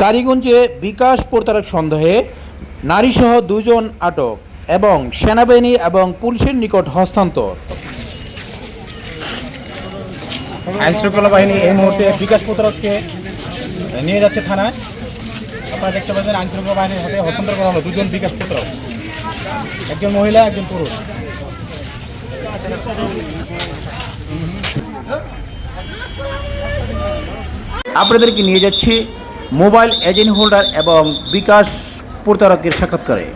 কালীগঞ্জে বিকাশ প্রতারক সন্দেহে নারীসহ দুজন আটক এবং সেনাবাহিনী এবং পুলিশের নিকট হস্তান্তর। আইন শৃঙ্খলা বাহিনী এই মুহূর্তে বিকাশ প্রতারককে নিয়ে যাচ্ছে থানায়। আপনারা দেখতে পাচ্ছেন আইন শৃঙ্খলা বাহিনীর হাতে হস্তান্তর করা হলো দুজন বিকাশ প্রতারক। একজন মহিলা একজন পুরুষ। আপনাদেরকে নিয়ে যাচ্ছি মোবাইল এজেন্ট হোল্ডার এবং বিকাশ প্রতারকের সাক্ষাৎকারে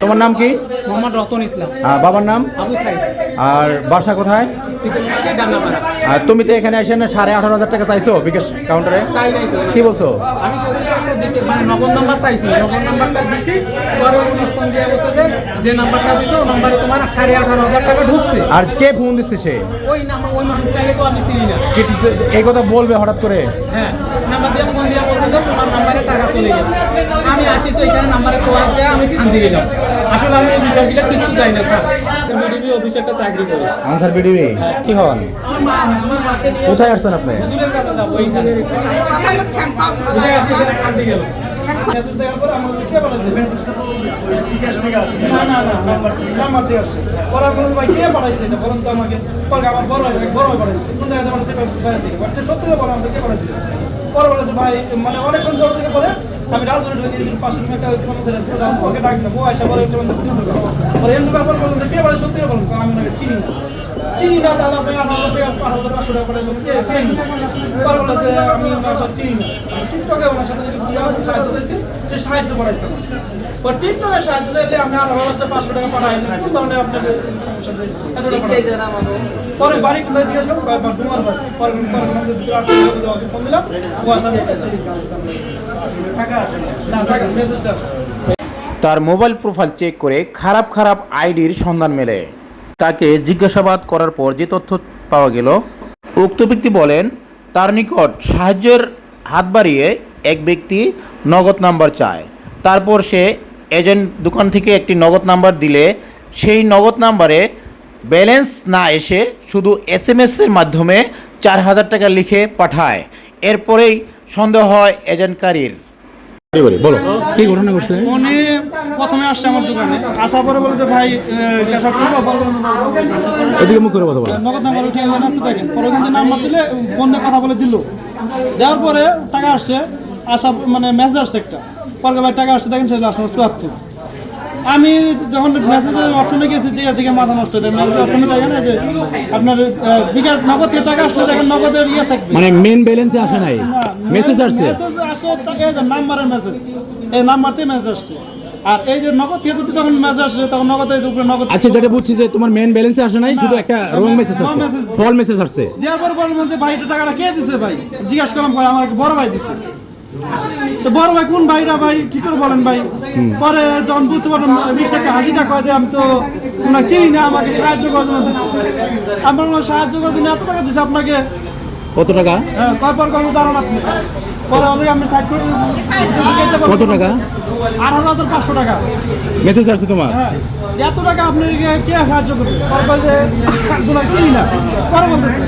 তোমার নাম কি? মোহাম্মদ রতন ইসলাম। আর বাবার নাম? আবু সাইদ। আর বাসা কোথায়? আর তুমি তো এখানে এসে না সাড়ে আঠারো হাজার টাকা চাইছো বিকাশ কাউন্টারে কি বলছো? আমি মানে নগদ নাম্বার চাইছি। নগদ নাম্বারটা দিছি পরে উনি ফোন দিয়ে বলছে যে যে নাম্বারটা দিছো নাম্বারে তোমার সাড়ে আঠারো হাজার টাকা ঢুকছে। আর কে ফোন দিচ্ছে সে? ওই নাম্বার ওই মানুষটাকে তো আমি চিনি না। কি- এই কথা বলবে হঠাৎ করে? হ্যাঁ নাম্বার দিয়ে ফোন দিয়ে বলতেছে তোমার নাম্বারে টাকা চলে গেছে। আমি আসি তো এখানে নাম্বারে কোয়া যায় আমি খান্দি গেলাম। আসলে আমি এই বিষয়গুলো কিছু চাই না স্যার। মিডিবি অফিসে একটা চাকরি করি। আনসার বিডিবি? কি হন? আমার মা আমার মাকে দিয়ে কোথায় আসছেন আপনি? হুজুরের কাছে যাব ওইখানে বুঝে আসছি সেটা খান্দি গেল মেসেজ দেওয়ার পর আমার কে বলেছে না না না। নাম্বার ঠিক আছে ওরা বলে ভাই মানে অনেকক্ষণ জোর থেকে বলে আমি রাজনীতি পাশে একটা ওকে ডাক ও আইসা বলে পরে এন্ড করার পর কে বলে সত্যি বলুন আমি চিনি চিনি না, তাহলে আপনি আঠারো হাজার টাকা পাঁচ হাজার পাঁচশো টাকা করে কে কে পরে বলে যে আমি চিনি না। টিকটকে ওনার সাথে যদি বিয়ে সাহায্য সে সাহায্য ওই টিকটকে সাহায্য দিলে আমি পাঁচশো টাকা পাঠাই। কোন ধরনের? পরে বাড়ি কোথায় ফোন দিলাম। ও না, টাকা মেসেজটা আসে। তার মোবাইল প্রোফাইল চেক করে খারাপ খারাপ আইডির সন্ধান মেলে। তাকে জিজ্ঞাসাবাদ করার পর যে তথ্য পাওয়া গেল, উক্ত ব্যক্তি বলেন, তার নিকট সাহায্যের হাত বাড়িয়ে এক ব্যক্তি নগদ নাম্বার চায়। তারপর সে এজেন্ট দোকান থেকে একটি নগদ নাম্বার দিলে, সেই নগদ নাম্বারে ব্যালেন্স না এসে শুধু এস এম এসের মাধ্যমে চার হাজার টাকা লিখে পাঠায়। এরপরেই সন্দেহ হয় এজেন্টকারীর। বলো। কি ঘটনা ঘটছে? উনি প্রথমে আসছে আমার দোকানে। আসার পরে বলে যে ভাই ক্যাশ করব বলব এদিকে মুখ করে কথা বলো। নগদ নাম্বার উঠে গেলে আসতে থাকে পরে ওখান থেকে নাম্বার দিলে কথা বলে দিল। দেওয়ার পরে টাকা আসছে আসা মানে মেসেজ আসছে একটা। পরে ভাই টাকা আসছে দেখেন সেটা আসলে চুয়াত্তর। আমি যখন মেসেজের অপশনে গেছি যে এদিকে মাথা নষ্ট হয়ে মেসেজ অপশনে দেখেন এই যে আপনার বিকাশ নগদ থেকে টাকা আসলে দেখেন নগদের ইয়ে থাকবে। মানে মেন ব্যালেন্সে আসে নাই? মেসেজ আসছে? মেসেজ আসে নাম্বারের মেসেজ এই নাম্বারতেই মেসেজ আসছে। আর এই যে নগদ থেকে যখন মেসেজ আসছে তখন নগদ এই উপরে নগদ আচ্ছা যেটা বুঝছি যে তোমার মেন ব্যালেন্সে আসে নাই শুধু একটা রং মেসেজ আসছে। ফল মেসেজ আসছে। দেওয়ার পর বলবেন যে ভাই এটা টাকাটা কে দিছে ভাই? জিজ্ঞাসা করলাম আমার বড় ভাই দিছে। তো বড় ভাই কোন ভাইটা ভাই? কি করে বলেন ভাই? পরে যখন বুঝতে পারলাম মিস্টারকে হাসিটা কয় যে আমি তো তোমরা চিনি না আমাকে সাহায্য করার জন্য আমার মনে সাহায্য করার জন্য এত টাকা দিছে আপনাকে? কত টাকা? হ্যাঁ, কয় পর কত দাঁড়ান আপনি? পরে অনেক আমি সাইড করে কত টাকা? আঠারো হাজার পাঁচশো টাকা। মেসেজ আসছে তোমার? হ্যাঁ এত টাকা আপনি কে সাহায্য করবে? পরে বলছে দুলাই চিনি না। পরে বলতেছে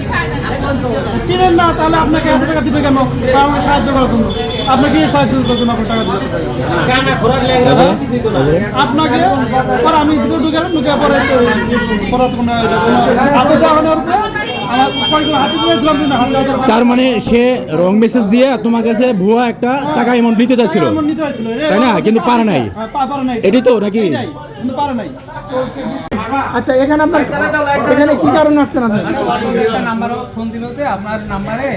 চিনেন না তাহলে আপনাকে এত টাকা দিবে কেন? আমাকে সাহায্য করার জন্য। আপনাকে সাহায্য জন্য আপনার টাকা দিবে আপনাকে পরে আমি দুটো ঢুকে ঢুকে পরে পরে কোনো হাতে দেওয়া হওয়ার পরে কিন্তু তার মানে সে রং মেসেজ দিয়ে তোমার কাছে ভুয়া একটা টাকা নিতে চাচ্ছিল এমন নিতে হয়েছিল তাই না? কিন্তু পারে নাই। হ্যাঁ, পা- পারে নাই। এটাই তো নাকি? কিন্তু আচ্ছা এখানে আপনার এখানে কি কারণে আসছেন আপনি? একটা ফোন দিল যে আপনার নাম্বারে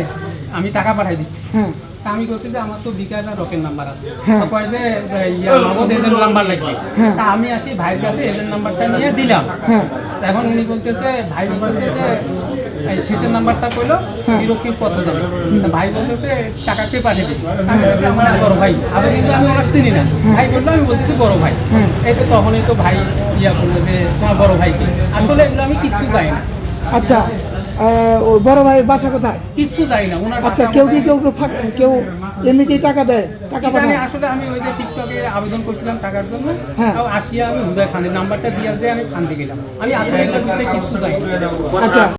আমি টাকা পাঠাই দিচ্ছি। হ্যাঁ। তা আমি বলছি যে আমার তো বিকাশ আর রকের নাম্বার আছে তারপরে যে যে ইয়া নগদ এজেন্ট নাম্বার লাগবে তা আমি আসি ভাইয়ের কাছে এজেন্ট নাম্বারটা নিয়ে দিলাম। হ্যাঁ। এখন উনি বলতেছে ভাই বলতেছে যে এই শেষের নাম্বারটা কইলো জিরো কিউ কত যাবে। তা ভাই বলতেছে টাকা কে পাঠিয়ে দিবি আমি বলছি আমার বড় ভাই। আদৌ কিন্তু আমি ওনাকে চিনি না। ভাই বলল আমি বলতেছি বড় ভাই। এই তো তখনই তো ভাই ইয়া করল যে তোমার বড় ভাই কি? আসলে এগুলো আমি কিচ্ছু চাই না। আচ্ছা বড় ভাইয়ের বাসা কোথায়? কিচ্ছু যাই না ওনার আচ্ছা কেউ কি কেউ কেউ এমনিতেই টাকা দেয়? টাকা দেয় জানি আসলে আমি ওই যে টিকটকে আবেদন করছিলাম টাকার জন্য। হ্যাঁ। আসিয়া আমি হুদয় খানের নাম্বারটা দিয়ে যে আমি খান গেলাম। আমি আসলে কিছু না। আচ্ছা।